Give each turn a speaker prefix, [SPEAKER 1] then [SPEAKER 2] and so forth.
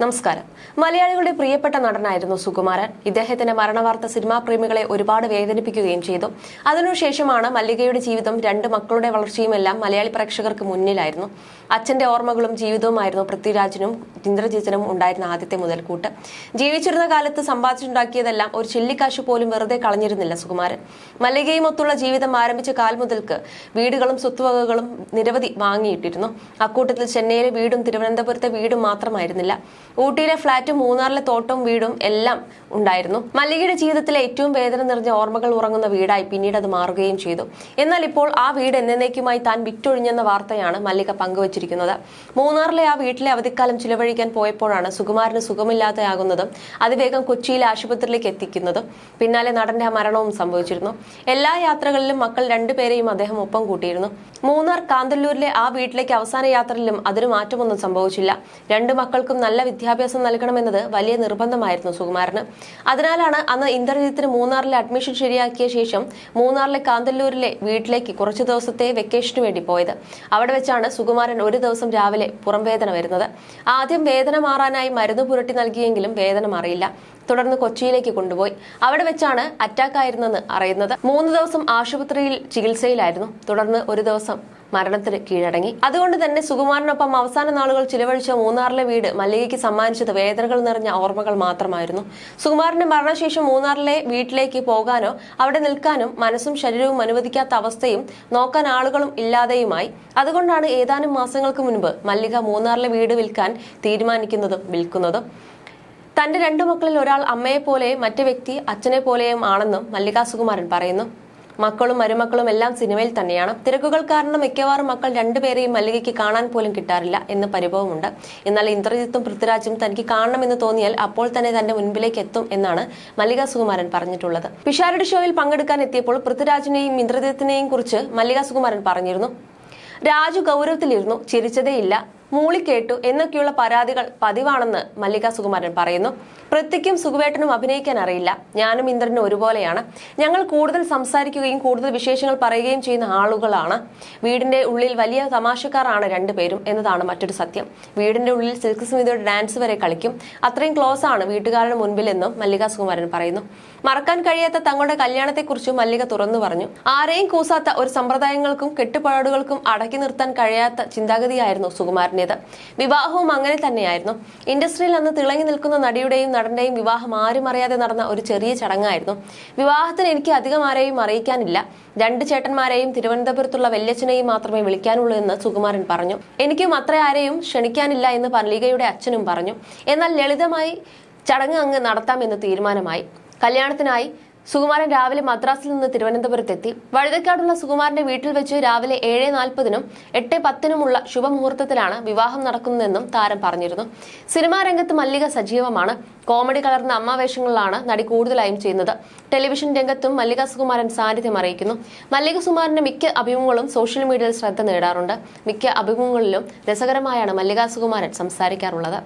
[SPEAKER 1] നമസ്കാരം. മലയാളികളുടെ പ്രിയപ്പെട്ട നടനായിരുന്നു സുകുമാരൻ. ഇദ്ദേഹത്തിന്റെ മരണവാർത്ത സിനിമാ പ്രേമികളെ ഒരുപാട് വേദനിപ്പിക്കുകയും ചെയ്തു. അതിനുശേഷമാണ് മല്ലികയുടെ ജീവിതം രണ്ട് മക്കളുടെ വളർച്ചയുമെല്ലാം മലയാളി പ്രേക്ഷകർക്ക് മുന്നിലായിരുന്നു. അച്ഛന്റെ ഓർമ്മകളും ജീവിതവുമായിരുന്നു പൃഥ്വിരാജിനും ഇന്ദ്രജിത്തിനും ഉണ്ടായിരുന്ന ആദ്യത്തെ മുതൽക്കൂട്ട്. ജീവിച്ചിരുന്ന കാലത്ത് സമ്പാദിച്ചുണ്ടാക്കിയതെല്ലാം ഒരു ചില്ലിക്കാശ് പോലും വെറുതെ കളഞ്ഞിരുന്നില്ല സുകുമാരൻ. മല്ലികയുമൊത്തുള്ള ജീവിതം ആരംഭിച്ച കാൽ മുതൽക്ക് വീടുകളും സ്വത്തുവകകളും നിരവധി വാങ്ങിയിട്ടിരുന്നു. അക്കൂട്ടത്തിൽ ചെന്നൈയിലെ വീടും തിരുവനന്തപുരത്തെ വീടും മാത്രമായിരുന്നില്ല. ഊട്ടിയിലെ ഫ്ളാറ്റും മൂന്നാറിലെ തോട്ടവും വീടും എല്ലാം ഉണ്ടായിരുന്നു. മല്ലികയുടെ ജീവിതത്തിലെ ഏറ്റവും വേദന നിറഞ്ഞ ഓർമ്മകൾ ഉറങ്ങുന്ന വീടായി പിന്നീട് അത് മാറുകയും ചെയ്തു. എന്നാൽ ഇപ്പോൾ ആ വീട് എന്നേക്കുമായി താൻ വിറ്റൊഴിഞ്ഞെന്ന വാർത്തയാണ് മല്ലിക പങ്കുവച്ചിരിക്കുന്നത്. മൂന്നാറിലെ ആ വീട്ടിലെ അവധിക്കാലം ചിലവഴിക്കാൻ പോയപ്പോഴാണ് സുകുമാരന് സുഖമില്ലാതെയാകുന്നതും അതിവേഗം കൊച്ചിയിലെ ആശുപത്രിയിലേക്ക് എത്തിക്കുന്നതും പിന്നാലെ നടന്റെ മരണവും സംഭവിച്ചിരുന്നു. എല്ലാ യാത്രകളിലും മക്കൾ രണ്ടുപേരെയും അദ്ദേഹം ഒപ്പം കൂട്ടിയിരുന്നു. മൂന്നാർ കാന്തല്ലൂരിലെ ആ വീട്ടിലേക്ക് അവസാന യാത്രയിലും അതിന് മാറ്റമൊന്നും സംഭവിച്ചില്ല. രണ്ട് മക്കൾക്കും നല്ല വിദ്യാഭ്യാസം നൽകണമെന്നത് വലിയ നിർബന്ധമായിരുന്നു സുകുമാരന്. അതിനാലാണ് അന്ന് ഇന്ദ്രജിത്തിന് മൂന്നാറിലെ അഡ്മിഷൻ ശരിയാക്കിയ ശേഷം മൂന്നാറിലെ കാന്തല്ലൂരിലെ വീട്ടിലേക്ക് കുറച്ചു ദിവസത്തെ വെക്കേഷന് വേണ്ടി പോയത്. അവിടെ വെച്ചാണ് സുകുമാരൻ ഒരു ദിവസം രാവിലെ പുറം വേദന വരുന്നത്. ആദ്യം വേദന മാറാനായി മരുന്ന് പുരട്ടി നൽകിയെങ്കിലും വേദന മാറിയില്ല. തുടർന്ന് കൊച്ചിയിലേക്ക് കൊണ്ടുപോയി. അവിടെ വെച്ചാണ് അറ്റാക്ക് ആയിരുന്നെന്ന് അറിയുന്നത്. മൂന്ന് ദിവസം ആശുപത്രിയിൽ ചികിത്സയിലായിരുന്നു. തുടർന്ന് ഒരു ദിവസം മരണത്തിന് കീഴടങ്ങി. അതുകൊണ്ട് തന്നെ സുകുമാരനൊപ്പം അവസാന നാളുകൾ ചിലവഴിച്ച മൂന്നാറിലെ വീട് മല്ലികയ്ക്ക് സമ്മാനിച്ചത് വേദനകൾ നിറഞ്ഞ ഓർമ്മകൾ മാത്രമായിരുന്നു. സുകുമാരന്റെ മരണശേഷം മൂന്നാറിലെ വീട്ടിലേക്ക് പോകാനോ അവിടെ നിൽക്കാനും മനസ്സും ശരീരവും അനുവദിക്കാത്ത അവസ്ഥയും നോക്കാൻ ആളുകളും ഇല്ലാതെയുമായി. അതുകൊണ്ടാണ് ഏതാനും മാസങ്ങൾക്ക് മുൻപ് മല്ലിക മൂന്നാറിലെ വീട് വിൽക്കാൻ തീരുമാനിക്കുന്നതും വിൽക്കുന്നതും. തന്റെ രണ്ടു മക്കളിൽ ഒരാൾ അമ്മയെ പോലെ മറ്റു വ്യക്തി അച്ഛനെ പോലെയും ആണെന്നും മല്ലികാ സുകുമാരൻ പറയുന്നു. മക്കളും മരുമക്കളും എല്ലാം സിനിമയിൽ തന്നെയാണ്. തിരക്കുകൾ കാരണം മിക്കവാറും മക്കൾ രണ്ടുപേരെയും മല്ലികയ്ക്ക് കാണാൻ പോലും കിട്ടാറില്ല എന്ന പരിഭവമുണ്ട്. എന്നാൽ ഇന്ദ്രജിത്തും പൃഥ്വിരാജും തനിക്ക് കാണണമെന്ന് തോന്നിയാൽ അപ്പോൾ തന്നെ തന്റെ മുൻപിലേക്ക് എത്തും എന്നാണ് മല്ലിക സുകുമാരൻ പറഞ്ഞിട്ടുള്ളത്. പിഷാരുടെ ഷോയിൽ പങ്കെടുക്കാൻ എത്തിയപ്പോൾ പൃഥ്വിരാജിനെയും ഇന്ദ്രജിത്തിനെയും കുറിച്ച് മല്ലിക സുകുമാരൻ പറഞ്ഞിരുന്നു. രാജു ഗൗരവത്തിലിരുന്നു ചിരിച്ചതേയില്ല. മൂളിക്കേട്ടു എന്നൊക്കെയുള്ള പരാതികൾ പതിവാണെന്ന് മല്ലിക സുകുമാരൻ പറയുന്നു. പൃഥ്വിക്കും സുഖുവേട്ടനും അഭിനയിക്കാൻ അറിയില്ല. ഞാനും ഇന്ദ്രനും ഒരുപോലെയാണ്. ഞങ്ങൾ കൂടുതൽ സംസാരിക്കുകയും കൂടുതൽ വിശേഷങ്ങൾ പറയുകയും ചെയ്യുന്ന ആളുകളാണ്. വീടിന്റെ ഉള്ളിൽ വലിയ തമാശക്കാരാണ് രണ്ടുപേരും എന്നതാണ് മറ്റൊരു സത്യം. വീടിന്റെ ഉള്ളിൽ സിൽക്ക് സ്മിതയുടെ ഡാൻസ് വരെ കളിക്കും. അത്രയും ക്ലോസ് ആണ് വീട്ടുകാരുടെ മുൻപിലെന്നും മല്ലിക സുകുമാരൻ പറയുന്നു. മറക്കാൻ കഴിയാത്ത തങ്ങളുടെ കല്യാണത്തെക്കുറിച്ച് മല്ലിക തുറന്നു പറഞ്ഞു. ആരെയും കൂസാത്ത ഒരു സമ്പ്രദായങ്ങൾക്കും കെട്ടുപാടുകൾക്കും അടക്കി നിർത്താൻ കഴിയാത്ത ചിന്താഗതിയായിരുന്നു സുകുമാരന്റേത് വിവാഹവും അങ്ങനെ തന്നെയായിരുന്നു. ഇൻഡസ്ട്രിയിൽ അന്ന് തിളങ്ങി നിൽക്കുന്ന നടിയുടെയും നടന്റെയും വിവാഹം ആരും അറിയാതെ നടന്ന ഒരു ചെറിയ ചടങ്ങായിരുന്നു. വിവാഹത്തിന് എനിക്ക് അധികം ആരെയും അറിയിക്കാനില്ല. രണ്ട് ചേട്ടന്മാരെയും തിരുവനന്തപുരത്തുള്ള വല്യച്ഛനെയും മാത്രമേ വിളിക്കാനുള്ളൂ എന്ന് സുകുമാരൻ പറഞ്ഞു. എനിക്കും അത്ര ആരെയും ക്ഷണിക്കാനില്ല എന്ന് മല്ലികയുടെ അച്ഛനും പറഞ്ഞു. എന്നാൽ ലളിതമായി ചടങ്ങ് അങ്ങ് നടത്താമെന്ന് തീരുമാനമായി. കല്യാണത്തിനായി സുകുമാരൻ രാവിലെ മദ്രാസിൽ നിന്ന് തിരുവനന്തപുരത്തെത്തി. വഴുതക്കാടുള്ള സുകുമാരന്റെ വീട്ടിൽ വെച്ച് രാവിലെ ഏഴ് നാൽപ്പതിനും എട്ട് പത്തിനുമുള്ള ശുഭമുഹൂർത്തത്തിലാണ് വിവാഹം നടക്കുന്നതെന്നും താരം പറഞ്ഞിരുന്നു. സിനിമാ രംഗത്ത് മല്ലിക സജീവമാണ്. കോമഡി കലർന്ന അമ്മാവേഷങ്ങളിലാണ് നടി കൂടുതലായും ചെയ്യുന്നത്. ടെലിവിഷൻ രംഗത്തും മല്ലിക സുകുമാരൻ സാന്നിധ്യം അറിയിക്കുന്നു. മല്ലിക സുകുമാരന്റെ മിക്ക അഭിമുഖങ്ങളും സോഷ്യൽ മീഡിയയിൽ ശ്രദ്ധ നേടാറുണ്ട്. മിക്ക അഭിമുഖങ്ങളിലും രസകരമായാണ് മല്ലിക സുകുമാരൻ സംസാരിക്കാറുള്ളത്.